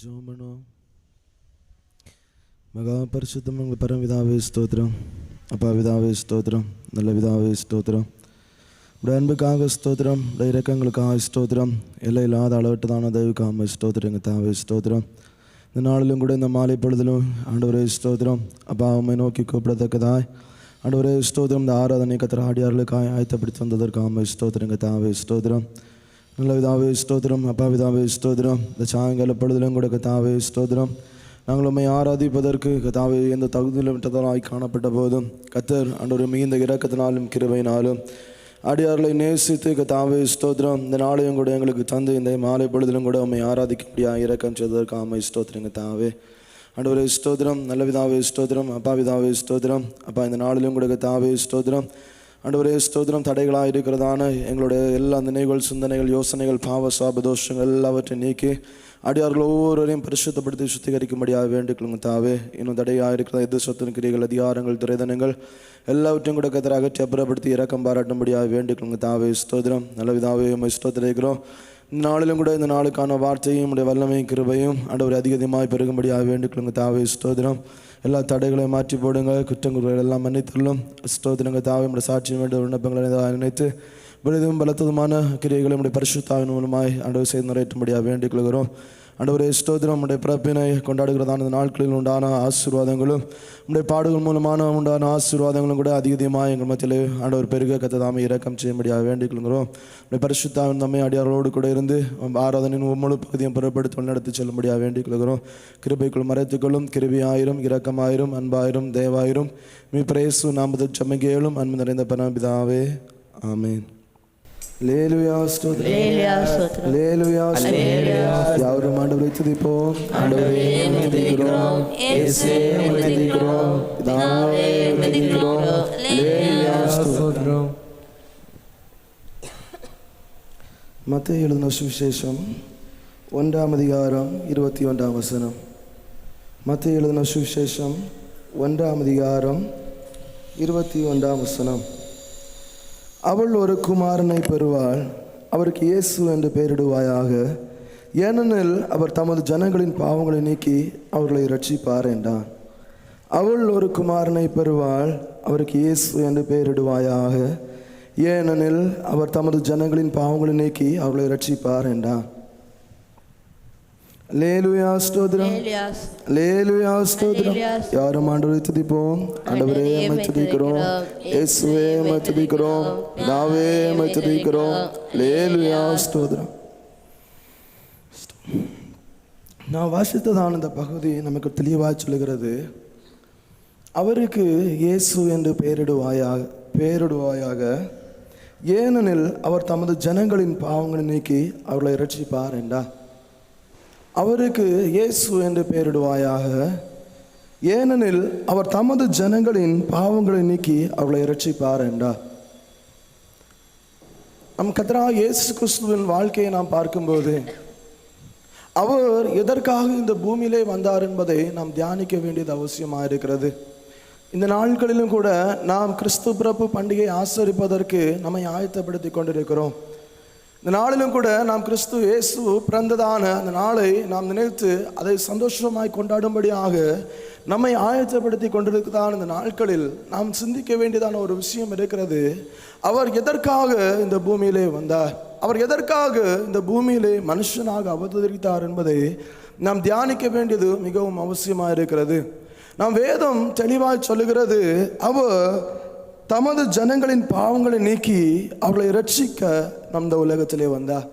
ஜோமனோ மகா பரிசுத்தம் உங்கள் பரம் விதாவே ஸ்தோத்திரம் அப்பா விதாவே ஸ்தோத்திரம் நல்ல விதாவே ஸ்தோத்திரம் உடைய அன்புக்காக ஸ்தோத்திரம் உடைய இறக்கங்களுக்காக ஸ்தோத்திரம் எல்லாம் இல்லாத அளவட்டுதான தயவுக்காக ஸ்தோத்திரம் எங்கள் தாவே ஸ்தோத்திரம் இந்த நாளிலும் கூட இந்த மாலை பொழுதிலும் ஆண்டவரே ஸ்தோத்திரம் அப்பா உம்மை நோக்கி கூப்பிடத்தக்கதாய் ஆண்டவரே ஸ்தோத்திரம் இந்த ஆராதனை கத்திர ஆடியார்களுக்காக ஆயத்தப்படுத்தி வந்ததற்காக ஸ்தோத்திரம் எங்கள் தாவே ஸ்தோத்திரம் நல்ல விதாவே ஸ்தோத்திரம். அப்பா விதாவே ஸ்தோத்திரம். இந்த சாயங்கால பொழுதிலும் கூட கத்தாவே ஸ்தோத்திரம். நாங்கள் உண்மை ஆராதிப்பதற்கு கத்தாவே எந்த தகுதியிலும் விட்டதாலாய் காணப்பட்ட போதும். கத்தர் அன்றொரு மிகுந்த இறக்கத்தினாலும் கிருபையினாலும் அடியார்களை நேசித்து கத்தாவே ஸ்தோத்திரம். இந்த நாளையும் கூட எங்களுக்கு தந்து இந்த மாலை பொழுதிலும் கூட உண்மை ஆராதிக்க முடியாது இறக்கம் செய்ததற்கு ஆமை ஸ்தோத்திரம் தாவே ஆண்டவரே ஸ்தோத்திரம். நல்ல விதாவே ஸ்தோத்திரம். அப்பா விதாவே ஸ்தோத்திரம். அப்பா இந்த நாளிலும் கூட கத்தாவே ஸ்தோத்திரம். ஆண்டவரே ஸ்தோத்திரம் தடைகளாக இருக்கிறதான எங்களுடைய எல்லா நினைவுகள் சிந்தனைகள் யோசனைகள் பாவ சாப தோஷங்கள் எல்லாவற்றையும் நீக்கி அடியார்கள் ஒவ்வொருவரையும் பரிசுத்தப்படுத்தி சுத்திகரிக்கும்படியாக வேண்டுக்கொள்ளுங்க தாவே இன்னும் தடையாக இருக்கிற எது சொத்தின் கிரிகள் அதிகாரங்கள் துறைதனங்கள் எல்லாவற்றையும் கூட கத்திர அகற்றி அப்புறப்படுத்தி இறக்கம் பாராட்டும்படியாக வேண்டுக்கொள்ளுங்க தாவே ஸ்தோத்திரம். நல்ல விதாவே உம்மை ஸ்தோத்திரிக்கிறோம். இந்த நாளிலும் கூட இந்த நாளுக்கான வார்த்தையும் உடைய வல்லமையும் கிருபையும் ஆண்டவர் அதிக அதிகமாக பெருகும்படியாக வேண்டுக்கொள்ளுங்க தாவே ஸ்தோத்திரம். எல்லா தடைகளையும் மாற்றி போடுங்கள். குற்றங்குறைகள் எல்லாம் மன்னித்துள்ளும். ஸ்தோத்திரங்க தாவே நம்முடைய சாட்சியம் வேண்டிய விண்ணப்பங்களை நினைத்து விழுதும் பலத்ததுமான கிரியைகளை நம்முடைய பரிசுத்தாவின் மூலமாய் ஆண்டவர் செய்து நிறைவேற்றும்படியாக வேண்டிக் கொள்கிறோம். ஆண்டவரே ஸ்தோத்திரம். நம்முடைய பிறப்பினை கொண்டாடுகிறதான இந்த நாட்களில் உண்டான ஆசீர்வாதங்களும் நம்முடைய பாடுகள் மூலமான உண்டான ஆசீர்வாதங்களும் கூட அதிக அதிகமாக எங்கள் மத்தியில் ஆண்டவர் பெருக கத்ததாமை இறக்கம் செய்யும்படியாக வேண்டிக்கொள்கிறோம் நம்முடைய பரிசுத்தாவின் நம்மை அடியாரோடு கூட இருந்து ஆராதனின் முழு பகுதியும் புறப்படுத்தி நடத்தி செல்லும்படியாக வேண்டிக்கொள்கிறோம் கிருபைக்குள் மறைத்துக்கொள்ளும் இரக்கம் இரக்கமாயிரும் அன்பாயிரும் தேவாயிரும் மீ பிரேசு நாமது சமகேளும் அன்பு நிறைந்த பரமபிதாவே ஆமேன். யாவரும் ஆண்டவரை துதிப்போம் ஆண்டவரே உம்மை துதிக்கிறோம் இயேசுவே உம்மை துதிக்கிறோம் பிதாவே உம்மை துதிக்கிறோம் லேலுயா ஸ்தோத்திரம் மத்திய எழுதின சுவிசேஷம் ஒன்றாம் அதிகாரம் இருபத்தி ஒன்றாம் வசனம் மத்திய எழுதின சுவிசேஷம் ஒன்றாம் அதிகாரம் இருபத்தி ஒன்றாம் வசனம் அவள் ஒரு குமாரனை பெறுவாள். அவருக்கு இயேசு என்று பெயரிடுவாயாக. ஏனெனில் அவர் தமது ஜனங்களின் பாவங்களை நீக்கி அவர்களை ரட்சிப்பார் என்றான். அவள் ஒரு குமாரனை பெறுவாள். அவருக்கு இயேசு என்று பெயரிடுவாயாக. ஏனெனில் அவர் தமது ஜனங்களின் பாவங்களை நீக்கி அவர்களை ரட்சிப்பார் என்றான். லேலுயா ஸ்தோத்திரம். லேலுயா ஸ்தோத்திரம். யாரும் ஆண்டவரை துதிப்போம் ஆண்டவரே உம்மை துதிக்கிறோம் இயேசுவே உம்மை துதிக்கிறோம் நாவே உம்மை துதிக்கிறோம் லேலுயா ஸ்தோத்திரம் நான் வாசித்ததான இந்த பகுதி நமக்கு தெளிவாக சொல்லுகிறது அவருக்கு இயேசு என்று பெயரிடுவாயாக பெயரிடுவாயாக ஏனெனில் அவர் தமது ஜனங்களின் பாவங்களை நீக்கி அவர்களை ரட்சிப்பார் என்றார் அவருக்கு இயேசு என்று பெயரிடுவாயாக. ஏனெனில் அவர் தமது ஜனங்களின் பாவங்களை நீக்கி அவர்களை இரட்சிப்பார் என்றார். நம் கத்ரா இயேசு கிறிஸ்துவின் வாழ்க்கையை நாம் பார்க்கும்போது அவர் எதற்காக இந்த பூமியிலே வந்தார் என்பதை நாம் தியானிக்க வேண்டியது அவசியமாக இருக்கிறது. இந்த நாட்களிலும் கூட நாம் கிறிஸ்து பிறப்பு பண்டிகையை ஆசரிப்பதற்கு நம்மை ஆயத்தப்படுத்தி கொண்டிருக்கிறோம். இந்த நாளிலும் கூட நாம் கிறிஸ்து இயேசு பிறந்ததான அந்த நாளை நாம் நினைத்து அதை சந்தோஷமாய் கொண்டாடும்படியாக நம்மை ஆயத்தப்படுத்தி கொண்டிருக்கிறதான இந்த நாட்களில் நாம் சிந்திக்க வேண்டியதான ஒரு விஷயம் இருக்கிறது. அவர் எதற்காக இந்த பூமியிலே வந்தார்? அவர் எதற்காக இந்த பூமியிலே மனுஷனாக அவதரித்தார் என்பதை நாம் தியானிக்க வேண்டியது மிகவும் அவசியமாக இருக்கிறது. நாம் வேதம் தெளிவாய் சொல்லுகிறது அவர் தமது ஜனங்களின் பாவங்களை நீக்கி அவர்களை ரட்சிக்க நம் இந்த உலகத்திலே வந்தார்.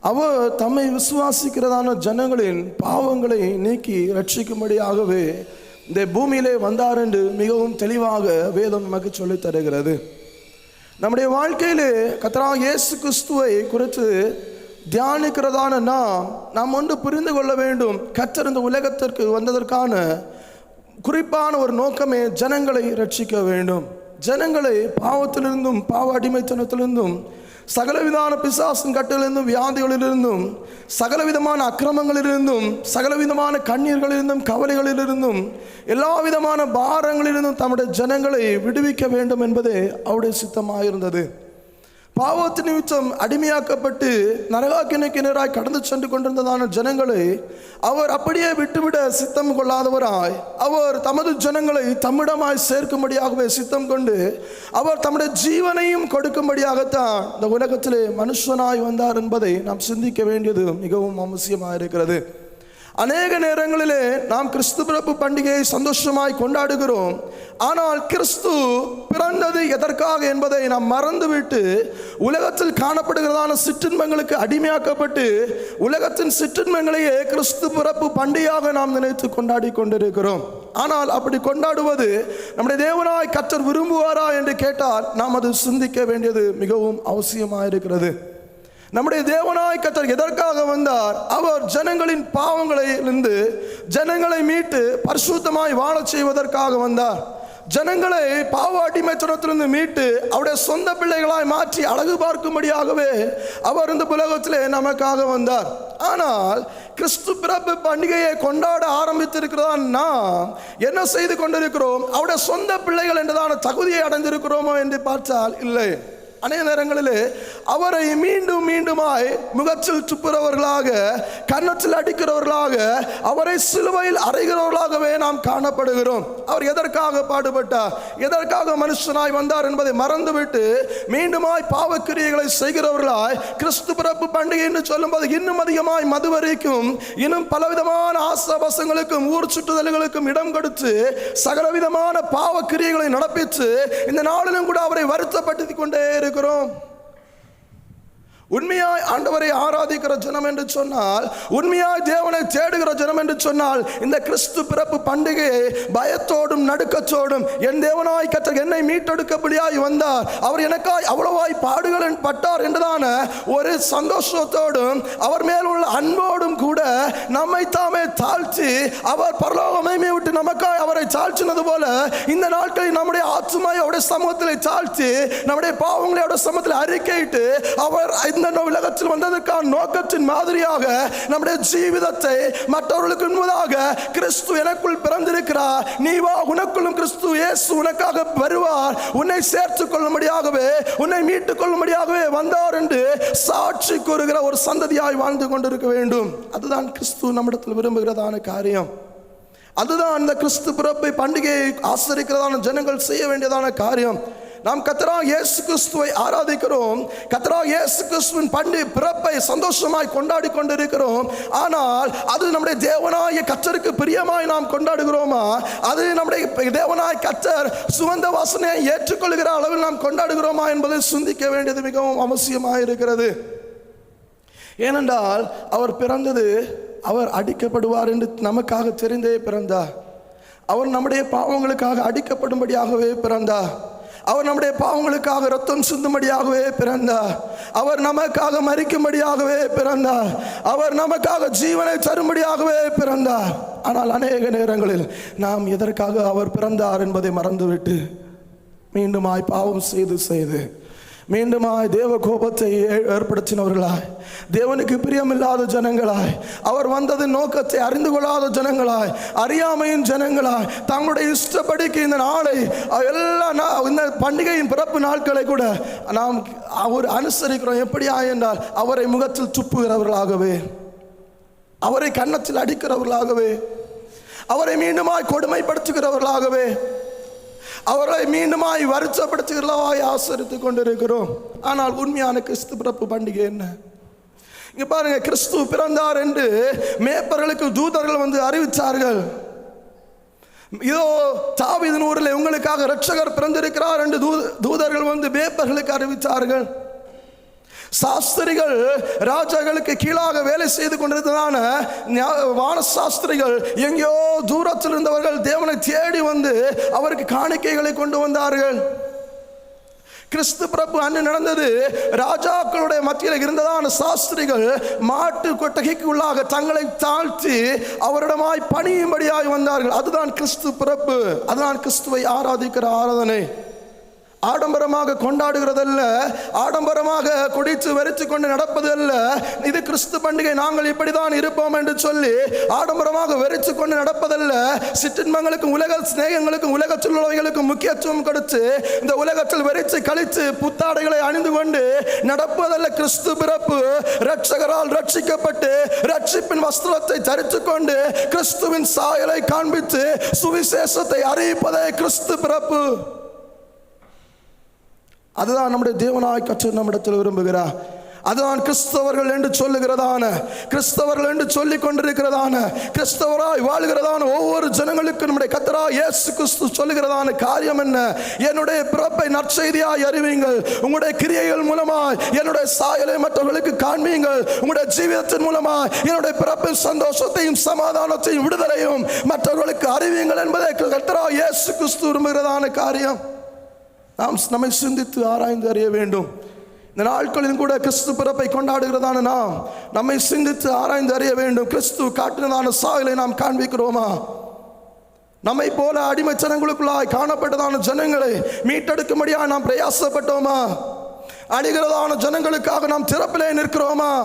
அவர் தம்மை விசுவாசிக்கிறதான ஜனங்களின் பாவங்களை நீக்கி ரட்சிக்கும்படியாகவே இந்த பூமியிலே வந்தார் என்று மிகவும் தெளிவாக வேதம் நமக்கு சொல்லித் தருகிறது. நம்முடைய வாழ்க்கையிலே கத்தரா இயேசு கிறிஸ்துவை குறித்து தியானிக்கிறதான நாம் நாம் ஒன்று புரிந்து கொள்ள வேண்டும். கத்தர் இந்த உலகத்திற்கு வந்ததற்கான குறிப்பான ஒரு நோக்கமே ஜனங்களை ரட்சிக்க வேண்டும். ஜனங்களை பாவத்திலிருந்தும் பாவ அடிமைத்தனத்திலிருந்தும் சகலவிதமான பிசாசின் கட்டிலிருந்தும் வியாதிகளிலிருந்தும் சகலவிதமான அக்கிரமங்களிலிருந்தும் சகலவிதமான கண்ணீர்களிலிருந்தும் கவலைகளிலிருந்தும் எல்லா விதமான பாரங்களிலிருந்தும் தம்முடைய ஜனங்களை விடுவிக்க வேண்டும் என்பதே அவருடைய சித்தமாக இருந்தது பாவத்து நிமித்தம் அடிமையாக்கப்பட்டு நரகாக்கினைக்கு கிணறாய் கடந்து சென்று கொண்டிருந்ததான ஜனங்களை அவர் அப்படியே விட்டுவிட சித்தம் கொள்ளாதவராய் அவர் தமது ஜனங்களை தம்மிடமாய் சேர்க்கும்படியாகவே சித்தம் கொண்டு அவர் தம்முடைய ஜீவனையும் கொடுக்கும்படியாகத்தான் இந்த உலகத்திலே மனுஷனாய் வந்தார் என்பதை நாம் சிந்திக்க வேண்டியது மிகவும் அவசியமாக இருக்கிறது அநேக நேரங்களிலே நாம் கிறிஸ்து பிறப்பு பண்டிகையை சந்தோஷமாய் கொண்டாடுகிறோம். ஆனால் கிறிஸ்து பிறந்தது எதற்காக என்பதை நாம் மறந்துவிட்டு உலகத்தில் காணப்படுகிறதான சிற்றின்பங்களுக்கு அடிமையாக்கப்பட்டு உலகத்தின் சிற்றின்பங்களையே கிறிஸ்து பிறப்பு பண்டிகையாக நாம் நினைத்து கொண்டாடி கொண்டிருக்கிறோம். ஆனால் அப்படி கொண்டாடுவது நம்முடைய தேவனாய் கற்றர் விரும்புவாரா என்று கேட்டால் நாம் அது சிந்திக்க வேண்டியது மிகவும் அவசியமாக இருக்கிறது நம்முடைய தேவனாய் கத்தர் எதற்காக வந்தார்? அவர் ஜனங்களின் பாவங்களிலிருந்து ஜனங்களை மீட்டு பரிசுத்தமாய் வாழச் செய்வதற்காக வந்தார். ஜனங்களை பாவ அடிமைத்தனத்திலிருந்து மீட்டு அவருடைய சொந்த பிள்ளைகளாய் மாற்றி அழகு பார்க்கும்படியாகவே அவர் இந்த உலகத்திலே நமக்காக வந்தார். ஆனால் கிறிஸ்து பிறப்பு பண்டிகையை கொண்டாட ஆரம்பித்திருக்கிறதா நாம் என்ன செய்து கொண்டிருக்கிறோம்? அவருடைய சொந்த பிள்ளைகள் என்றதான தகுதியை அடைந்திருக்கிறோமோ என்று பார்த்தால் இல்லை. அநேக நேரங்களில் அவரை மீண்டும் மீண்டுமாய் முகத்தில் துப்புறவர்களாக கன்னத்தில் அடிக்கிறவர்களாக அவரை சிலுவையில் அறைகிறவர்களாகவே நாம் காணப்படுகிறோம். அவர் எதற்காக பாடுபட்டார்? எதற்காக மனுஷனாய் வந்தார் என்பதை மறந்துவிட்டு மீண்டுமாய் பாவக்கிரியைகளை செய்கிறவர்களாய் கிறிஸ்து பிறப்பு பண்டிகை என்று சொல்லும்போது இன்னும் அதிகமாய் மதுவரைக்கும் இன்னும் பலவிதமான ஆசாபாசங்களுக்கும் ஊர் சுற்றுதல்களுக்கும் இடம் கொடுத்து சகலவிதமான பாவக்கிரியைகளை நடப்பித்து இந்த நாளிலும் கூட அவரை வருத்தப்படுத்திக் கொண்டே இருக்கும் இருக்கிறோம் உண்மையாய் ஆண்டவரை ஆராதிக்கிற ஜனம் என்று சொன்னால் உண்மையாய் தேவனை தேடுகிற ஜனம் என்று சொன்னால் இந்த கிறிஸ்து பிறப்பு பண்டிகையை பயத்தோடும் நடுக்கத்தோடும் என் தேவனாய் கற்ற என்னை மீட்டெடுக்கபடியாய் வந்தார். அவர் எனக்காய் அவ்வளவாய் பாடுகள் பட்டார் என்றுதான ஒரு சந்தோஷத்தோடும் அவர் மேல் உள்ள அன்போடும் கூட நம்மை தாமே தாழ்த்தி அவர் பரலோகமைமை விட்டு நமக்காய் அவரை தாழ்த்தினது போல இந்த நாட்களில் நம்முடைய ஆத்துமாய் அவருடைய சமூகத்தில் தாழ்த்தி நம்முடைய பாவங்களை அவருடைய சமூகத்தில் அறிக்கையிட்டு அவர் இந்த உலகத்தில் வந்ததற்கான நோக்கத்தின் மாதிரியாக நம்முடைய ஜீவிதத்தை மற்றவர்களுக்கு முன்பதாக கிறிஸ்து எனக்குள் பிறந்திருக்கிறார். நீ வா உனக்குள்ளும் கிறிஸ்து இயேசு உனக்காக வருவார். உன்னை சேர்த்துக் கொள்ளும்படியாகவே உன்னை மீட்டுக் கொள்ளும்படியாகவே வந்தார் என்று சாட்சி கூறுகிற ஒரு சந்ததியாய் வாழ்ந்து கொண்டிருக்க வேண்டும். அதுதான் கிறிஸ்து நம்மிடத்தில் விரும்புகிறதான காரியம். அதுதான் இந்த கிறிஸ்து பிறப்பை பண்டிகையை ஆசரிக்கிறதான ஜனங்கள் செய்ய வேண்டியதான காரியம். நாம் கத்தரா இயேசு கிறிஸ்துவை ஆராதிக்கிறோம். கத்தரா இயேசு கிறிஸ்துவின் பண்டி பிறப்பை சந்தோஷமாய் கொண்டாடி கொண்டிருக்கிறோம். ஆனால் அது நம்முடைய தேவனாய கத்தருக்கு பிரியமாய் நாம் கொண்டாடுகிறோமா? அது நம்முடைய தேவனாய் கத்தர் சுகந்த வாசனையை ஏற்றுக்கொள்கிற அளவில் நாம் கொண்டாடுகிறோமா என்பதை சிந்திக்க வேண்டியது மிகவும் அவசியமாக இருக்கிறது. ஏனென்றால் அவர் பிறந்தது அவர் அடிக்கப்படுவார் என்று நமக்காக தெரிந்தே பிறந்தார். அவர் நம்முடைய பாவங்களுக்காக அடிக்கப்படும்படியாகவே பிறந்தார். அவர் நம்முடைய பாவங்களுக்காக ரத்தம் சிந்தும்படியாகவே பிறந்தார். அவர் நமக்காக மறிக்கும்படியாகவே பிறந்தார். அவர் நமக்காக ஜீவனை தரும்படியாகவே பிறந்தார். ஆனால் அநேக நேரங்களில் நாம் எதற்காக அவர் பிறந்தார் என்பதை மறந்துவிட்டு மீண்டுமாய் பாவம் செய்து செய்து மீண்டுமாய் தேவ கோபத்தை ஏ- ஏற்படுத்தினவர்களாய். தேவனுக்கு பிரியமில்லாத ஜனங்களாய். அவர் வந்ததின் நோக்கத்தை அறிந்து கொள்ளாத ஜனங்களாய். அறியாமையின் ஜனங்களாய். தங்களுடைய இஷ்டப்படிக்கு இந்த நாளை எல்லா நா- இந்த பண்டிகையின் பிறப்பு நாட்களை கூட நாம் அவர் அனுசரிக்கிறோம். எப்படியா என்றால் அவரை முகத்தில் துப்புகிறவர்களாகவே. அவரை கன்னத்தில் அடிக்கிறவர்களாகவே. அவரை மீண்டுமாய் கொடுமைப்படுத்துகிறவர்களாகவே. அவரை மீண்டுமாய் வருத்தப்படுத்துகிறவாய் ஆசரித்துக் கொண்டிருக்கிறோம். ஆனால் உண்மையான கிறிஸ்து பிறப்பு பண்டிகை என்ன? இங்கே பாருங்க கிறிஸ்து பிறந்தார் என்று மேப்பர்களுக்கு தூதர்கள் வந்து அறிவித்தார்கள். இதோ தாவிதன் ஊரில் உங்களுக்காக ரட்சகர் பிறந்திருக்கிறார் என்று தூதர்கள் வந்து மேப்பர்களுக்கு அறிவித்தார்கள். சாஸ்திரிகள் ராஜாக்களுக்கு கீழாக வேலை செய்து கொண்டிருந்ததான வான சாஸ்திரிகள் எங்கேயோ தூரத்தில் இருந்தவர்கள் தேவனை தேடி வந்து அவருக்கு காணிக்கைகளை கொண்டு வந்தார்கள். கிறிஸ்து பிரபு அன்று நடந்தது ராஜாக்களுடைய மத்தியில் இருந்ததான சாஸ்திரிகள் மாட்டு கொட்டகைக்கு உள்ளாக தங்களை தாழ்த்தி அவரிடமாய் பணியும்படியாய் வந்தார்கள். அதுதான் கிறிஸ்து பிறப்பு அதுதான் கிறிஸ்துவை ஆராதிக்கிற ஆராதனை. ஆடம்பரமாக கொண்டாடுகிறதல்ல ஆடம்பரமாக குடித்து வெறித்து கொண்டு நடப்பது அல்ல இது கிறிஸ்து பண்டிகை நாங்கள் இப்படிதான் இருப்போம் என்று சொல்லி ஆடம்பரமாக வெறித்து கொண்டு நடப்பதல்ல. சிற்றின்பங்களுக்கும் உலக சிநேகங்களுக்கும் உலக உள்ளவைகளுக்கும் முக்கியத்துவம் கொடுத்து இந்த உலகத்தில் வெறித்து கழித்து புத்தாடைகளை அணிந்து கொண்டு நடப்பதல்ல கிறிஸ்து பிறப்பு. ரட்சகரால் ரட்சிக்கப்பட்டு ரட்சிப்பின் வஸ்திரத்தை தரித்து கொண்டு கிறிஸ்துவின் சாயலை காண்பித்து சுவிசேஷத்தை அறிவிப்பதே கிறிஸ்து பிறப்பு. அதுதான் நம்முடைய தேவனாய் கற்று நம்மிடத்தில் விரும்புகிறார். அதுதான் கிறிஸ்தவர்கள் என்று சொல்லுகிறதான கிறிஸ்தவர்கள் என்று சொல்லிக் கொண்டிருக்கிறதான கிறிஸ்தவராய் வாழ்கிறதான ஒவ்வொரு ஜனங்களுக்கும் நம்முடைய கத்தரா இயேசு கிறிஸ்து சொல்லுகிறதான காரியம் என்ன? என்னுடைய பிறப்பை நற்செய்தியாய் அறிவீங்கள் உங்களுடைய கிரியைகள் மூலமாய் என்னுடைய சாயலை மற்றவர்களுக்கு காண்பீங்கள் உங்களுடைய ஜீவிதத்தின் மூலமாய் என்னுடைய பிறப்பின் சந்தோஷத்தையும் சமாதானத்தையும் விடுதலையும் மற்றவர்களுக்கு அறிவீங்கள் என்பதை கத்தரா இயேசு கிறிஸ்து விரும்புகிறதான காரியம். நாம் நம்மை சிந்தித்து ஆராய்ந்து அறிய வேண்டும். இந்த நாட்களில் கூட கிறிஸ்து பிறப்பை கொண்டாடுகிறதான நாம் நம்மை சிந்தித்து ஆராய்ந்து அறிய வேண்டும். கிறிஸ்து காட்டினதான சாயலை நாம் காண்பிக்கிறோமா? நம்மை போல அடிமை ஜனங்களுக்குள்ளாய் காணப்பட்டதான ஜனங்களை மீட்டெடுக்கும்படியாக நாம் பிரயாசப்பட்டோமா? அடிகிறதான ஜனங்களுக்காக நாம் திறப்பிலே நிற்கிறோமா?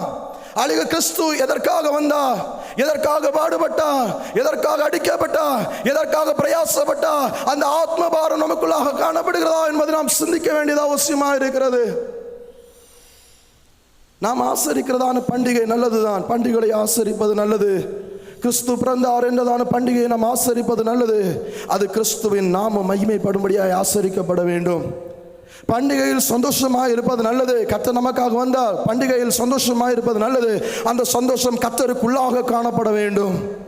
அழகு கிறிஸ்து எதற்காக வந்தா? எதற்காக பாடுபட்டா? எதற்காக அடிக்கப்பட்டா? எதற்காக பிரயாசப்பட்டா? அந்த ஆத்ம பாரம் நமக்குள்ளாக காணப்படுகிறதா என்பதை நாம் சிந்திக்க வேண்டியது அவசியமாக இருக்கிறது. நாம் ஆசரிக்கிறதான பண்டிகை நல்லதுதான். பண்டிகைகளை ஆசரிப்பது நல்லது. கிறிஸ்து பிறந்தார் என்றதான பண்டிகையை நாம் ஆசரிப்பது நல்லது. அது கிறிஸ்துவின் நாம மகிமைப்படும்படியாக ஆசரிக்கப்பட வேண்டும். பண்டிகையில் சந்தோஷமாக இருப்பது நல்லது. கர்த்தர் நமக்காக வந்தால் பண்டிகையில் சந்தோஷமாக இருப்பது நல்லது. அந்த சந்தோஷம் கர்த்தருக்குள்ளாக காணப்பட வேண்டும்.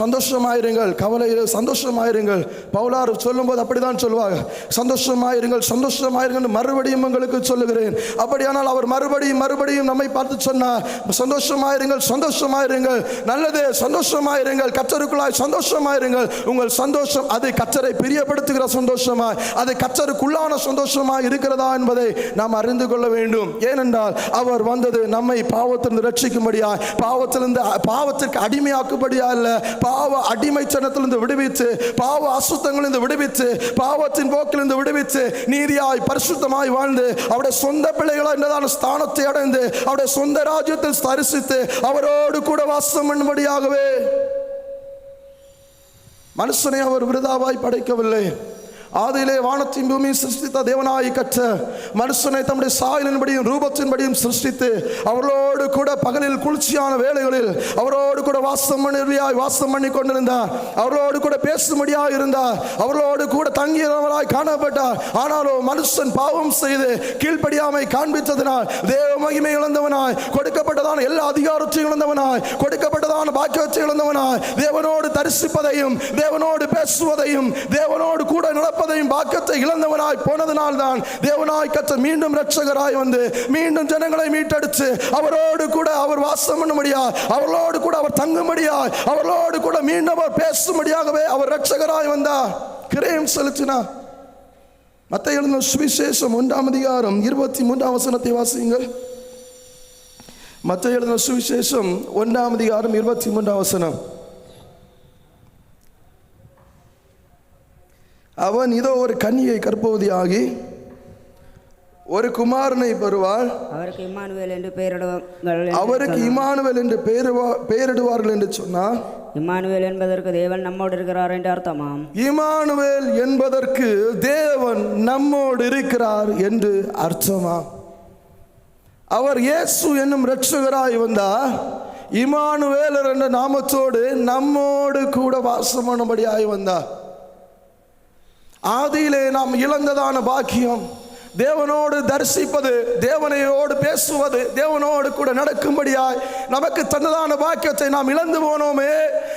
சந்தோஷமாயிருங்கள் கவலையில் சந்தோஷமாயிருங்கள். பவுலார் சொல்லும்போது அப்படிதான் சொல்லுவாங்க சந்தோஷமாயிருங்கள் சந்தோஷமாயிருங்கள் மறுபடியும் உங்களுக்கு சொல்லுகிறேன். அப்படியானால் அவர் மறுபடியும் மறுபடியும் நம்மை பார்த்து சொன்னார். சந்தோஷமாயிருங்கள் சந்தோஷமாயிருங்கள். நல்லது சந்தோஷமாயிருங்கள். கச்சருக்குள்ளாய் சந்தோஷமாயிருங்கள். உங்கள் சந்தோஷம் அது கச்சரை பிரியப்படுத்துகிற சந்தோஷமாய் அது கச்சருக்குள்ளான சந்தோஷமாய் இருக்கிறதா என்பதை நாம் அறிந்து கொள்ள வேண்டும். ஏனென்றால் அவர் வந்தது நம்மை பாவத்திலிருந்து ரட்சிக்கும்படியாய் பாவத்திலிருந்து பாவத்திற்கு அடிமையாக்கும்படியா இல்லை பாவ அடிமைச்சனத்திலிருந்து விடுவித்து பாவ அசுத்தங்களிலிருந்து விடுவித்து பாவத்தின் போக்கிலிருந்து விடுவித்து நீதியாய் பரிசுத்தமாய் வாழ்ந்து அவருடைய சொந்த பிள்ளைகளாக என்றதான ஸ்தானத்தை அடைந்து அவருடைய சொந்த ராஜ்யத்தில் தரிசித்து அவரோடு கூட வாசம் பண்ணும்படியாகவே மனுஷனை அவர் விருதாவாய் படைக்கவில்லை. ஆதியிலே வானத்தின் பூமியை சிருஷ்டித்த தேவனாய் கற்ற மனுஷனை தம்முடைய சாயலின்படியும் ரூபத்தின்படியும் சிருஷ்டித்து அவரோடு கூட பகலில் குளிர்ச்சியான வேலைகளில் அவரோடு கூட வாசம் பண்ணியாய் வாசம் பண்ணி கொண்டிருந்தார். அவரோடு கூட பேசும்படியாக இருந்தார். அவரோடு கூட தங்கியவராய் காணப்பட்டார். ஆனாலும் மனுஷன் பாவம் செய்து கீழ்ப்படியாமை காண்பித்ததினால் தேவ மகிமை இழந்தவனாய் கொடுக்கப்பட்டதான எல்லா அதிகாரத்தையும் இழந்தவனாய் கொடுக்கப்பட்டதான பாக்கியத்தை இழந்தவனாய் தேவனோடு தரிசிப்பதையும் தேவனோடு பேசுவதையும் தேவனோடு கூட நடப்பதையும் பாக்கியத்தை இழந்தவனாய் போனதினால் தான் தேவனாய் கற்ற மீண்டும் ரட்சகராய் வந்து மீண்டும் ஜனங்களை மீட்டெடுத்து அவரோடு கூட அவர் வாசம் பண்ணும்படியா அவர்களோடு கூட அவர் தங்கும்படியா அவர்களோடு கூட மீண்டும் அவர் பேசும்படியாகவே அவர் ரட்சகராய் வந்தார். கிரயம் செலுத்தினார் மத்த எழுந்த சுவிசேஷம் ஒன்றாம் அதிகாரம் இருபத்தி மூன்றாம் வசனத்தை வாசியுங்கள். மத்த எழுந்த சுவிசேஷம் ஒன்றாம் அதிகாரம் இருபத்தி மூன்றாம் வசனம். அவன் இதோ ஒரு கன்னியை கற்பவதியாகி ஒரு குமாரனை பெறுவாள். அவருக்கு இம்மானுவேல் என்று பெயரிடுவார்கள் அவருக்கு. இமானுவேல் என்று பெயருவா- பெயரிடுவார்கள் என்று சொன்னார் இம்மானுவேல் என்பதற்கு தேவன் நம்மோடு இருக்கிறார் என்று அர்த்தமாம். இமானுவேல் என்பதற்கு தேவன் நம்மோடு இருக்கிறார் என்று அர்த்தமா அவர் இயேசு என்னும் இரட்சகராய் வந்தார். இமானுவேலர் என்ற நாமத்தோடு நம்மோடு கூட வாசம் பண்ணும்படியாய் வந்தார். ஆதியிலே நாம் இழந்ததான பாக்கியம். தேவனோடு தரிசிப்பது தேவனையோடு பேசுவது தேவனோடு கூட நடக்கும்படியாய் நமக்கு தந்ததான பாக்கியத்தை நாம் இழந்து போனோமே.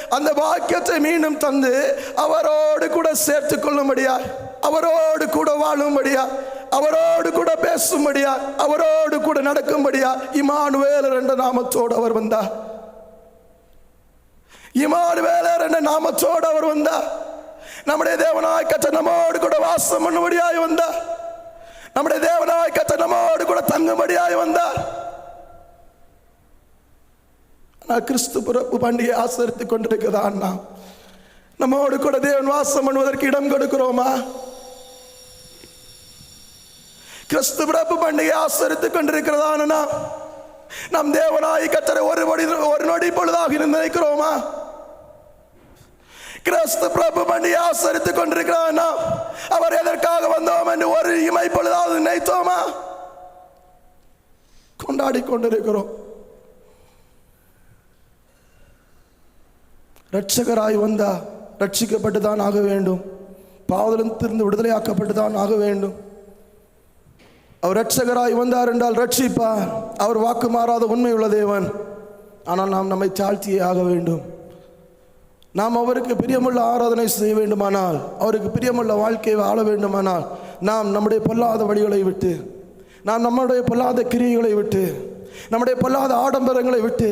அந்த பாக்கியத்தை மீண்டும் தந்து அவரோடு கூட சேர்த்து கொள்ளும்படியாய் அவரோடு கூட வாழும்படியா அவரோடு கூட பேசும்படியா அவரோடு கூட நடக்கும்படியா இமானுவேலர் என்ற நாமத்தோடு அவர் வந்தார். இமானுவேலர் என்ற நாமத்தோடு அவர் வந்தார். நம்முடைய தேவனாய் கற்ற நம்மோடு கூட வாசம் பண்ணும்படியாய் வந்தார் நம்முடைய தேவனாய் கற்ற நம்மோடு கூட தங்கும்படியாய் வந்தார் ஆனால் கிறிஸ்து பிறப்பு பண்டிகை ஆசரித்துக் கொண்டிருக்கிறதா அண்ணா நம்மோடு கூட தேவன் வாசம் பண்ணுவதற்கு இடம் கொடுக்கிறோமா கிறிஸ்து பிறப்பு பண்டிகை ஆசரித்துக் கொண்டிருக்கிறதான நாம் நம் தேவனாய் கத்தரை ஒரு நொடி ஒரு நொடி பொழுதாக நினைக்கிறோமா கிறிஸ்து பிரபு பண்ணி ஆசரித்துக் கொண்டிருக்கிறானா. நாம் அவர் எதற்காக வந்தோம் என்று ஒரு இமை பொழுதாவது நினைத்தோமா? கொண்டாடி கொண்டிருக்கிறோம். ரட்சகராய் வந்தா ரட்சிக்கப்பட்டு தான் ஆக வேண்டும். பாவத்திலிருந்து விடுதலையாக்கப்பட்டு தான் ஆக வேண்டும். அவர் ரட்சகராய் வந்தார் என்றால் ரட்சிப்பார் அவர் வாக்கு மாறாத உண்மை உள்ள தேவன். ஆனால் நாம் நம்மை தாழ்த்தியே ஆக வேண்டும். நாம் அவருக்கு பிரியமுள்ள ஆராதனை செய்ய வேண்டுமானால் அவருக்கு பிரியமுள்ள வாழ்க்கையை வாழ வேண்டுமானால் நாம் நம்முடைய பொல்லாத வழிகளை விட்டு நாம் நம்முடைய பொல்லாத கிரியைகளை விட்டு நம்முடைய பொல்லாத ஆடம்பரங்களை விட்டு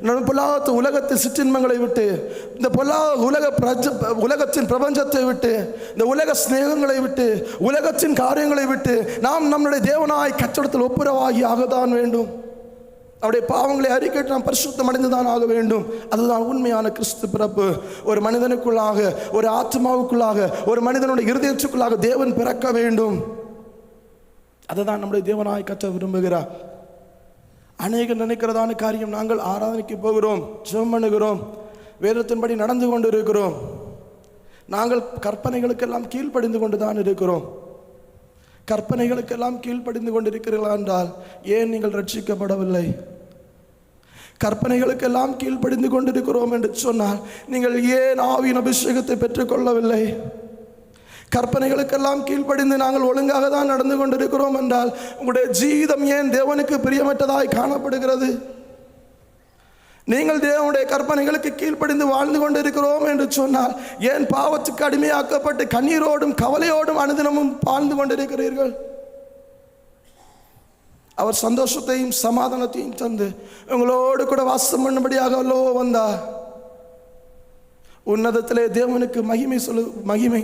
நம் பொல்லாத உலகத்து சிற்றின்மங்களை விட்டு இந்த பொல்லாத உலக பிரஜ உலகத்தின் பிரபஞ்சத்தை விட்டு இந்த உலக சிநேகங்களை விட்டு உலகத்தின் காரியங்களை விட்டு நாம் நம்முடைய தேவனாய் கச்சடத்தில் ஒப்புரவாகி ஆகத்தான் வேண்டும். அவருடைய பாவங்களை அறிக்கைட்டு நாம் பரிசுத்தம் அடைந்துதான் ஆக வேண்டும். அதுதான் உண்மையான கிறிஸ்து பிறப்பு. ஒரு மனிதனுக்குள்ளாக ஒரு ஆத்மாவுக்குள்ளாக ஒரு மனிதனுடைய இருதயத்துக்குள்ளாக தேவன் பிறக்க வேண்டும். அதுதான் நம்முடைய தேவனாய் கற்ற விரும்புகிறார். அநேக நினைக்கிறதான காரியம் நாங்கள் ஆராதனைக்கு போகிறோம் ஜெபம் பண்ணுகிறோம் வேதத்தின்படி நடந்து கொண்டு இருக்கிறோம் நாங்கள் கற்பனைகளுக்கெல்லாம் கீழ்ப்படிந்து கொண்டு தான் இருக்கிறோம். கற்பனைகளுக்கெல்லாம் கீழ்ப்படிந்து கொண்டிருக்கிறீர்களா என்றால் ஏன் நீங்கள் ரட்சிக்கப்படவில்லை? கற்பனைகளுக்கெல்லாம் கீழ்ப்படிந்து கொண்டிருக்கிறோம் என்று சொன்னால் நீங்கள் ஏன் ஆவியின் அபிஷேகத்தை பெற்றுக்கொள்ளவில்லை? கற்பனைகளுக்கெல்லாம் கீழ்ப்படிந்து நாங்கள் ஒழுங்காக தான் நடந்து கொண்டிருக்கிறோம் என்றால் உங்களுடைய ஜீவிதம் ஏன் தேவனுக்கு பிரியமற்றதாய் காணப்படுகிறது? நீங்கள் தேவனுடைய கற்பனைகளுக்கு கீழ்ப்படிந்து வாழ்ந்து கொண்டிருக்கிறோம் என்று சொன்னால் ஏன் பாவத்துக்கு அடிமையாக்கப்பட்டு கண்ணீரோடும் கவலையோடும் அனுதினமும் வாழ்ந்து கொண்டிருக்கிறீர்கள்? அவர் சந்தோஷத்தையும் சமாதானத்தையும் தந்து உங்களோடு கூட வாசம் பண்ணும்படியாக அல்லோ வந்தா. உன்னதத்திலே தேவனுக்கு மகிமை சொல்லு மகிமை.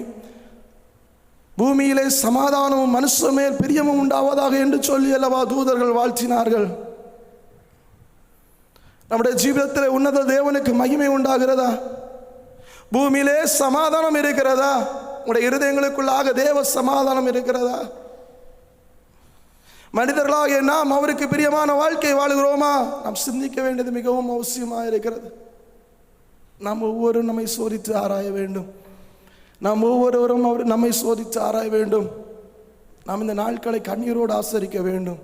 பூமியிலே சமாதானமும் மனுஷ மேல் பிரியமும் உண்டாவதாக என்று சொல்லி அல்லவா தூதர்கள் வாழ்த்தினார்கள். நம்முடைய ஜீவிதத்தில் உன்னத தேவனுக்கு மகிமை உண்டாகிறதா? பூமியிலே சமாதானம் இருக்கிறதா? உங்களுடைய இருதயங்களுக்குள்ளாக தேவ சமாதானம் இருக்கிறதா? மனிதர்களாகிய நாம் அவருக்கு பிரியமான வாழ்க்கை வாழுகிறோமா? நாம் சிந்திக்க வேண்டியது மிகவும் அவசியமாக இருக்கிறது. நாம் ஒவ்வொரு நம்மை சோதித்து ஆராய வேண்டும். நாம் ஒவ்வொருவரும் அவர் நம்மை சோதித்து ஆராய வேண்டும். நாம் இந்த நாட்களை கண்ணீரோடு ஆசரிக்க வேண்டும்.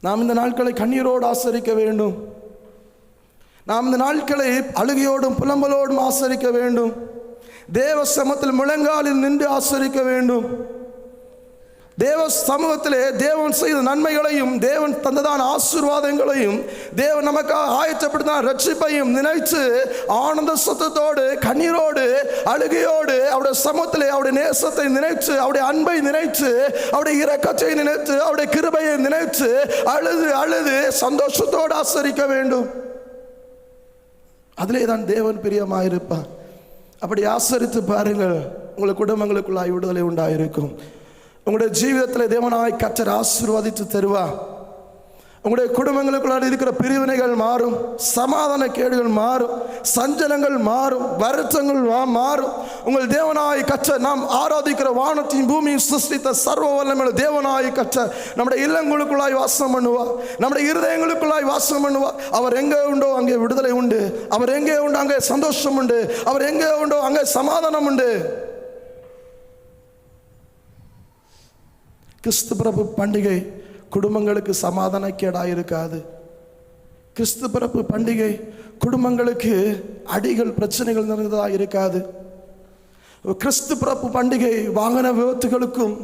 நாம் இந்த நாட்களை கண்ணீரோடு ஆசரிக்க வேண்டும். நாம் இந்த நாட்களை அழுகையோடும் புலம்பலோடும் ஆசரிக்க வேண்டும். தேவ சமத்தில் முழங்காலில் நின்று ஆசரிக்க வேண்டும். தேவ சமூகத்திலே தேவன் செய்த நன்மைகளையும் தேவன் தந்ததான ஆசீர்வாதங்களையும் தேவன் நமக்காக ஆயத்தப்படுத்தான ரட்சிப்பையும் நினைத்து ஆனந்த சத்தத்தோடு கண்ணீரோடு அழுகையோடு அவருடைய சமூகத்திலே அவருடைய நேசத்தை நினைத்து அவருடைய அன்பை நினைத்து அவருடைய இரக்கத்தை நினைத்து அவருடைய கிருபையை நினைத்து அழுது அழுது சந்தோஷத்தோடு ஆசரிக்க வேண்டும். அதிலே தான் தேவன் பிரியமாயிருப்பார். அப்படி ஆசரித்து பாருங்கள் உங்கள் குடும்பங்களுக்குள்ளாய் விடுதலை உண்டாயிருக்கும். உங்களுடைய ஜீவிதத்தில் தேவனாய் கற்றர் ஆசீர்வதித்து தருவா. உங்களுடைய குடும்பங்களுக்குள்ளாடி இருக்கிற பிரிவினைகள் மாறும் சமாதான கேடுகள் மாறும் சஞ்சலங்கள் மாறும் வருத்தங்கள் வா- மாறும். உங்கள் தேவனாய் கற்ற நாம் ஆராதிக்கிற வானத்தையும் பூமியும் சிருஷ்டித்த சர்வ வல்லமையுள்ள தேவனாய் கற்ற நம்முடைய இல்லங்களுக்குள்ளாய் வாசம் பண்ணுவார். நம்முடைய இருதயங்களுக்குள்ளாய் வாசம் பண்ணுவார். அவர் எங்கே உண்டோ அங்கே விடுதலை உண்டு. அவர் எங்கே உண்டோ அங்கே சந்தோஷம் உண்டு. அவர் எங்கே உண்டோ அங்கே சமாதானம் உண்டு. கிறிஸ்து பிறப்பு பண்டிகை குடும்பங்களுக்கு சமாதானக்கேடாக இருக்காது கிறிஸ்து பிறப்பு பண்டிகை குடும்பங்களுக்கு அடிகள் பிரச்சனைகள் நிறைந்ததாக இருக்காது கிறிஸ்து பிறப்பு பண்டிகை வாகன விபத்துகளுக்கும்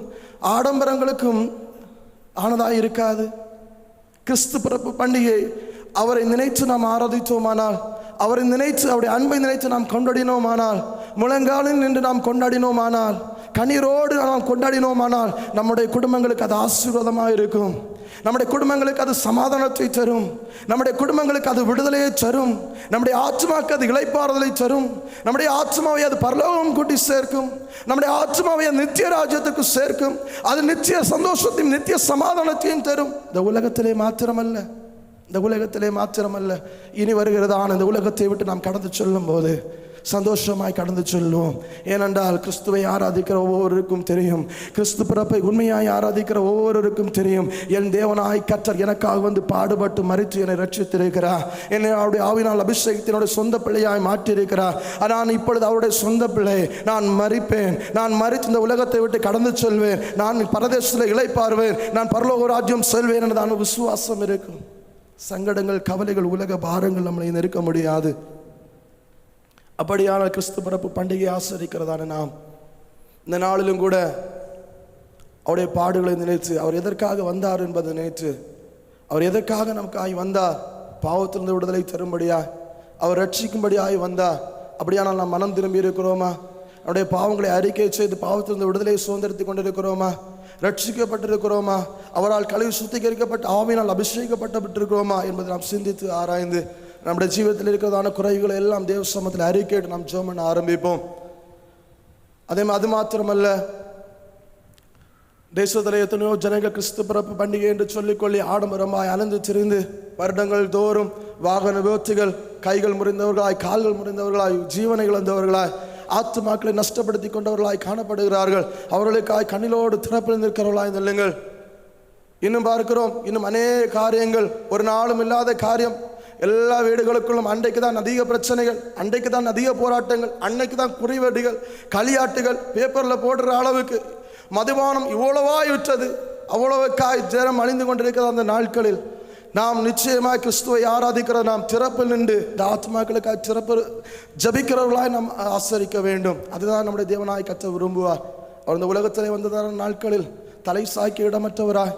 ஆடம்பரங்களுக்கும் ஆனதாக இருக்காது கிறிஸ்து பிறப்பு பண்டிகை அவரை நினைத்து நாம் ஆராதித்தோமானால் அவரை நினைத்து அவருடைய அன்பை நினைத்து நாம் கொண்டாடினோமானால் முழங்காலில் நின்று நாம் கொண்டாடினோமானால் கண்ணீரோடு நாம் கொண்டாடினோமானால் நம்முடைய குடும்பங்களுக்கு அது ஆசீர்வாதமாக இருக்கும். நம்முடைய குடும்பங்களுக்கு அது சமாதானத்தை தரும். நம்முடைய குடும்பங்களுக்கு அது விடுதலையை தரும். நம்முடைய ஆத்மாவுக்கு அது இளைப்பாறுதலை தரும். நம்முடைய ஆத்மாவை அது பரலோகம் கூட்டி சேர்க்கும். நம்முடைய ஆத்மாவை அது நித்திய ராஜ்யத்துக்கு சேர்க்கும். அது நித்திய சந்தோஷத்தையும் நித்திய சமாதானத்தையும் தரும். இந்த உலகத்திலே மாத்திரமல்ல. இந்த உலகத்திலே மாத்திரமல்ல இனி வருகிறதான இந்த உலகத்தை விட்டு நாம் கடந்து செல்லும் போது சந்தோஷமாய் கடந்து செல்வோம். ஏனென்றால் கிறிஸ்துவை ஆராதிக்கிற ஒவ்வொருவருக்கும் தெரியும். கிறிஸ்து பிறப்பை உண்மையாய் ஆராதிக்கிற ஒவ்வொருவருக்கும் தெரியும். என் தேவனாய் கற்றர் எனக்காக வந்து பாடுபட்டு மறித்து என்னை ரட்சித்திருக்கிறார் என்னை அவருடைய ஆவினால் அபிஷேகத்தினுடைய சொந்த பிள்ளையாய் மாற்றியிருக்கிறார். நான் இப்பொழுது அவருடைய சொந்த பிள்ளை. நான் மறிப்பேன். நான் மறித்து இந்த உலகத்தை விட்டு கடந்து செல்வேன். நான் பரதேசத்தில் இழைப்பார்வேன் நான் பரலோக ராஜ்யம் செல்வேன் என்றதான விசுவாசம் இருக்கும். சங்கடங்கள் கவலைகள் உலக பாரங்கள் நம்மளை நெருக்க முடியாது. அப்படியான கிறிஸ்து பிறப்பு பண்டிகை ஆசிரிக்கிறதான நாம். இந்த நாளிலும் கூட அவருடைய பாடுகளை நினைத்து அவர் எதற்காக வந்தார் என்பதை நினைத்து அவர் எதற்காக நமக்காய் வந்தார்? பாவத்திலிருந்து விடுதலை தரும்படியா? அவர் ரட்சிக்கும்படியாய் வந்தார் அப்படியானால் நாம் மனம் திரும்பி இருக்கிறோமா? அவருடைய பாவங்களை அறிக்கை செய்து பாவத்திலிருந்து விடுதலை சுதந்திரத்தை கொண்டிருக்கிறோமா? ரட்சிக்கப்பட்டிருக்கிறோமா? அவரால் கழுவி சுத்திகரிக்கப்பட்டு ஆவினால் அபிஷேகப்பட்டப்பட்டிருக்கிறோமா என்பதை நாம் சிந்தித்து ஆராய்ந்து நம்முடைய ஜீவத்தில் இருக்கிறதான குறைகளை எல்லாம் தேவ சமத்தில் அறிக்கையிட்டு நாம் ஜோம் பண்ண ஆரம்பிப்போம். அதே அது மாத்திரமல்ல தேசத்தில் எத்தனையோ ஜனங்கள் கிறிஸ்து பிறப்பு பண்டிகை என்று சொல்லிக்கொள்ளி ஆடம்பரமாய் அலைந்து திரிந்து வருடங்கள் தோறும் வாகன விபத்துகள் கைகள் முறிந்தவர்களாய் கால்கள் முறிந்தவர்களாய் ஜீவனை இழந்தவர்களாய் ஆத்துமாக்களை நஷ்டப்படுத்தி கொண்டவர்களாய் காணப்படுகிறார்கள். அவர்களுக்காய் கண்ணிலோடு திறப்பில் நிற்கிறவர்களாய் நில்லுங்கள். இன்னும் பார்க்கிறோம் இன்னும் அநேக காரியங்கள். ஒரு நாளும் இல்லாத காரியம். எல்லா வீடுகளுக்குள்ளும் அன்றைக்கு தான் அதிக பிரச்சனைகள் அன்றைக்கு தான் அதிக போராட்டங்கள் அன்னைக்கு தான் குறிவெடிகள் களியாட்டுகள் பேப்பரில் போடுற அளவுக்கு மதுபானம் இவ்வளவாய் விற்றது. அவ்வளவுக்காய் ஜனம் அழிந்து கொண்டிருக்கிற அந்த நாட்களில். நாம் நிச்சயமாக கிறிஸ்துவை ஆராதிக்கிற நாம் திறப்பில் நின்று இந்த ஆத்மாக்களுக்காக திறப்பு ஜபிக்கிறவர்களாய் நாம் ஆசரிக்க வேண்டும். அதுதான் நம்முடைய தேவனாய் கத்த விரும்புவார். அவர் இந்த உலகத்திலே வந்ததான நாட்களில் தலை சாய்க்க இடமற்றவராய்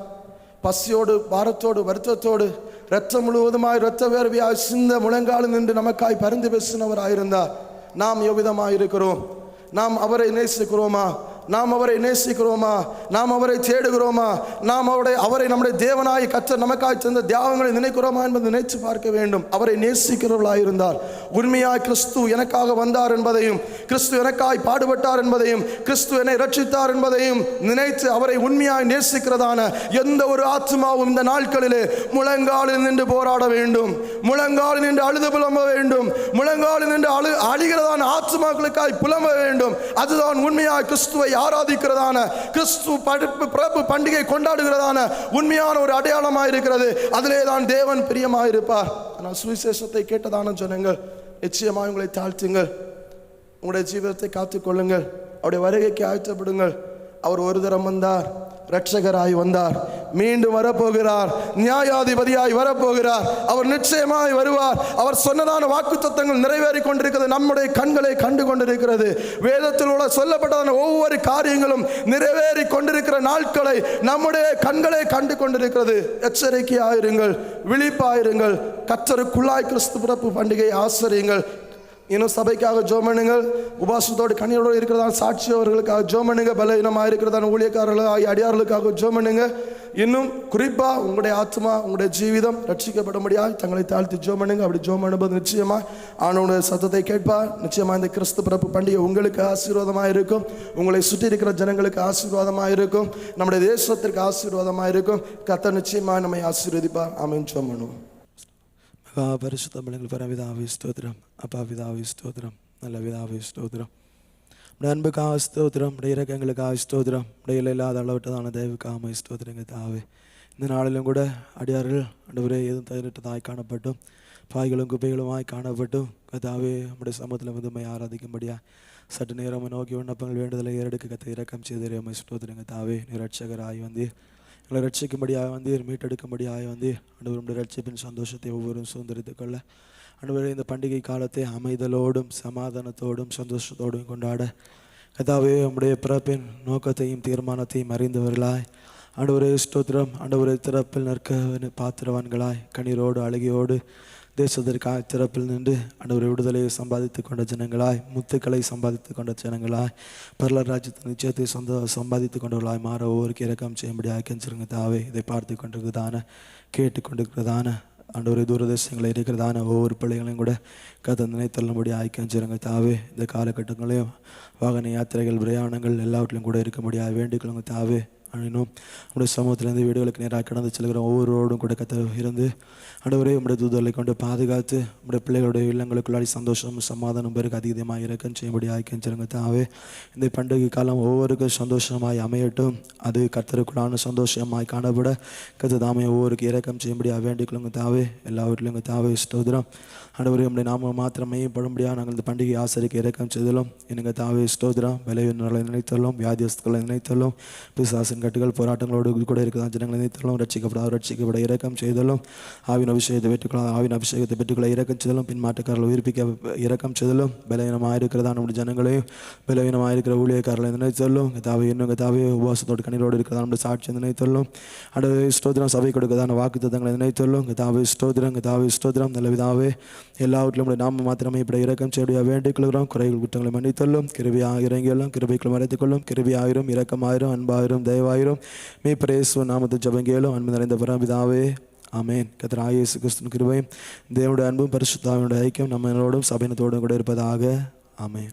பசியோடு பாரத்தோடு வருத்தத்தோடு இரத்தம் முழுவதுமாய் இரத்த வேர்வையாய் சிந்த முழங்காலில் நின்று நமக்காய் பரிந்து பேசினவராயிருந்தார். நாம் எவ்விதமாக இருக்கிறோம்? நாம் அவரை நேசிக்கிறோமா? நாம் அவரை நேசிக்கிறோமா? நாம் அவரை தேடுகிறோமா? நாம் அவருடைய அவரை நம்முடைய தேவனாய் கற்ற நமக்காய் தந்த தியாகங்களை நினைக்கிறோமா என்பதை நினைத்து பார்க்க வேண்டும். அவரை நேசிக்கிறவர்களாக இருந்தால் உண்மையாய் கிறிஸ்து எனக்காக வந்தார் என்பதையும் கிறிஸ்து எனக்காய் பாடுபட்டார் என்பதையும் கிறிஸ்து என்னை ரட்சித்தார் என்பதையும் நினைத்து அவரை உண்மையாய் நேசிக்கிறதான எந்த ஒரு ஆத்மாவும் இந்த நாட்களிலே முழங்காலில் நின்று போராட வேண்டும். முழங்காலில் நின்று அழுது புலம்ப வேண்டும். முழங்காலில் நின்று அழு அழிகிறதான ஆத்மாக்களுக்காய் புலம்ப வேண்டும். அதுதான் உண்மையாய் கிறிஸ்துவை ஆராதிக்கிறதான கிறிஸ்து படிப்பு பிறப்பு பண்டிகை கொண்டாடுகிறதான உண்மையான ஒரு அடையாளமாக இருக்கிறது அதிலே தான் தேவன் பிரியமாக இருப்பார் ஆனால் சுவிசேஷத்தை கேட்டதான ஜனங்கள் நிச்சயமாக உங்களை தாழ்த்துங்கள். உங்களுடைய ஜீவிதத்தை காத்துக்கொள்ளுங்கள். அவருடைய வருகைக்கு ஆழ்த்தப்படுங்கள் அவர் ஒரு தரம் வந்தார் இரட்சகராய் வந்தார். மீண்டும் வரப்போகிறார். நியாயாதிபதியாய் வரப்போகிறார். அவர் நிச்சயமாய் வருவார். அவர் சொன்னதான வாக்குத்தத்தங்கள் நிறைவேறி கொண்டிருக்கிறது. நம்முடைய கண்களை கண்டு கொண்டிருக்கிறது. வேதத்தில் உள்ள சொல்லப்பட்டதான ஒவ்வொரு காரியங்களும் நிறைவேறி கொண்டிருக்கிற நாட்களை நம்முடைய கண்களை கண்டு கொண்டிருக்கிறது. எச்சரிக்கையாயிருங்கள். விழிப்பாயிருங்கள். கற்றருக்குள்ளாய் கிறிஸ்து பிறப்பு பண்டிகை ஆசரியுங்கள். இன்னும் சபைக்காக ஜோமனுங்கள். உபாசத்தோடு கண்ணீரோடு இருக்கிறதான சாட்சி அவர்களுக்காக ஜோமனுங்க பலவீனமாக இருக்கிறதான ஊழியக்காரர்களாக அடியார்களுக்காக ஜோமனுங்க இன்னும் குறிப்பாக உங்களுடைய ஆத்மா உங்களுடைய ஜீவிதம் ரட்சிக்கப்படும்படியாக தங்களை தாழ்த்தி ஜோமனுங்க அப்படி ஜோம் அனுபவம் நிச்சயமா ஆனோட சத்தத்தை கேட்பார். நிச்சயமா இந்த கிறிஸ்து பிறப்பு பண்டிகை உங்களுக்கு ஆசீர்வாதமாக இருக்கும். உங்களை சுற்றி இருக்கிற ஜனங்களுக்கு ஆசீர்வாதமாக இருக்கும். நம்முடைய தேசத்திற்கு ஆசீர்வாதமாக இருக்கும். கத்த நிச்சயமா நம்மை ஆசீர்வதிப்பார். ஆமென். ஜோம் பண்ணுவோம். மகா பரிசுத்தமிழங்கள் பரவிதாவி ஸ்தோத்திரம். அப்பா விதாவி ஸ்தோத்திரம். நல்ல விதாவி ஸ்தோத்திரம். உடைய அன்புக்காக ஸ்தோத்திரம் உடைய இறக்கங்களுக்காக ஸ்தோத்திரம். உடைய இல்லாத அளவிட்டதான தெய்வுக்காக ஸ்தோத்திரங்க தாவே இந்த நாளிலும் கூட அடியார்கள் ஆண்டவரே எதுவும் தயிரிட்டதாய் காணப்பட்டும். பாய்களும் குப்பைகளுமாய் காணப்பட்டும். கதாவே நம்முடைய சமூகத்தில் வந்து உம்மை ஆராதிக்கும்படியா சற்று நேரம் நோக்கி விண்ணப்பங்கள் வேண்டுதலை ஏறெடுக்க கத்தை இறக்கம் செய்தே உம்மை ஸ்தோத்திரங்க தாவே நீ ரட்சகராய் வந்து எங்களை ரட்சிக்கும்படியாக வந்து மீட்டெடுக்கும்படியாக வந்தீர். ஆண்டவருடைய ரட்சிப்பின் சந்தோஷத்தை ஒவ்வொரு சுதந்திரித்துக் கொள்ள இந்த பண்டிகை காலத்தை அமைதலோடும் சமாதானத்தோடும் சந்தோஷத்தோடும் கொண்டாட. கதாவே உம்முடைய பிறப்பின் நோக்கத்தையும் தீர்மானத்தையும் அறிந்தவர்களாய். ஆண்டவரே ஸ்தோத்திரம் ஆண்டவரே திறப்பில் நிற்க பாத்திரவான்களாய் கண்ணீரோடு அழகியோடு தேசத்திற்காக திறப்பில் நின்று ஆண்டவரை விடுதலையை சம்பாதித்து கொண்ட ஜனங்களாய் முத்துக்களை சம்பாதித்து கொண்ட ஜனங்களாய் பரல ராஜ்யத்தின் நிச்சயத்தை சொந்த சம்பாதித்து கொண்டவர்களாய் மாற ஒவ்வொருக்கு இறக்கம் செய்யும்படியாக கெஞ்சிருங்க தாவே இதை பார்த்து கொண்டிருக்கிறதான கேட்டு கொண்டிருக்கிறதான ஆண்டவரை தூரதேசங்களில் இருக்கிறதான ஒவ்வொரு பிள்ளைகளையும் கூட கதை நினைத்தள்ளும்படி ஆய்க்கஞ்சிருங்க தாவே இந்த காலகட்டங்களையும் வாகன யாத்திரைகள் பிரயாணங்கள் எல்லாவற்றிலும் கூட இருக்க முடியாது வேண்டிக்கொள்ளுங்க தாவே. அழினோம் நம்முடைய சமூகத்திலேருந்து வீடுகளுக்கு நேராக கடந்து செல்கிற ஒவ்வொருவரோடும் கூட கத்த இருந்து ஆண்டவரே நம்முடைய தூதர்களை கொண்டு பாதுகாத்து நம்முடைய பிள்ளைகளுடைய இல்லங்களுக்குள்ளாடி சந்தோஷமும் சமாதானம் பேருக்கு அதிகமாக இறக்கம் செய்யும்படி ஆக்கிச்சிருங்க தாவே. இந்த பண்டிகை காலம் ஒவ்வொருக்கும் சந்தோஷமாய் அமையட்டும். அது கத்தருக்குள்ளான சந்தோஷமாய் காணப்பட கத்த தாமே ஒவ்வொருக்கு இறக்கம் செய்யும்படியாக வேண்டிக்கொள்ளுங்க தாவே. எல்லா எல்லாவற்றிலும் தாவே ஸ்தோதிரம் ஆண்டவரே நம்முடைய நாம மாத்திரமே படும்படியாக நாங்கள் இந்த பண்டிகை ஆசரிக்க இறக்கம் செய்தலும் எனக்கு தாவே ஸ்தோதிரம் விளைவினர்களை நினைத்தலும் வியாதியஸ்துகளை நினைத்தலும் பிசாசின் கட்டுகள் போராட்டங்களோடு கூட இருக்கிறதா ஜனங்களை நினைத்தாலும் ரட்சிக்கப்படாத ரட்சிக்கப்பட இறக்கம் செய்தலும் ஆவின் அபிஷேகத்தை பெற்றுக்கொள்ள ஆவின் அபிஷேகத்தை பெற்றுக்கொள்ள இறக்கம் செய்தலும் பின்மாட்டுக்காரர்கள் உயிர்ப்பிக்க இறக்கம் செய்தலும் பலவீனமாக இருக்கிறதா நம்முடைய ஜனங்களையும் பலவீனமாக இருக்கிற ஊழியக்காரர்களை நினைத்தலும் கதாவை இன்னும் தாவே உபவாசத்தோடு கண்ணீரோடு இருக்கிறதா நம்முடைய சாட்சி நினைத்தலும் அடுத்த ஸ்தோத்திரம் சபை கொடுக்கதான வாக்கு தத்தங்களை நினைத்தலும் கதாவை ஸ்தோத்திரம் கதாவை ஸ்தோத்திரம் நல்ல விதாவே எல்லாவற்றிலும் உடைய நாம மாத்திரமே இப்படி இறக்கம் செய்ய வேண்டிக் கொள்கிறோம். குறைகள் குற்றங்களை மன்னித்தள்ளும் கிருபியாக இறங்கியெல்லாம் கிருபைக்குள் மறைத்துக் கொள்ளும் கிருபியாயிரும் இரக்கமாயிரும் அன்பாயிரும் தயவாயிரும் மே பிரேசுவ நாமத்தை ஜபங்கேலும் அன்பு நிறைந்த பரம்பிதாவே ஆமேன். கத்திர இயேசு கிறிஸ்துவின் கிருபையும் தேவனுடைய அன்பும் பரிசுத்தாவினுடைய ஐக்கியம் நம்மளோடும் சபையினத்தோடும் கூட இருப்பதாக. ஆமேன்.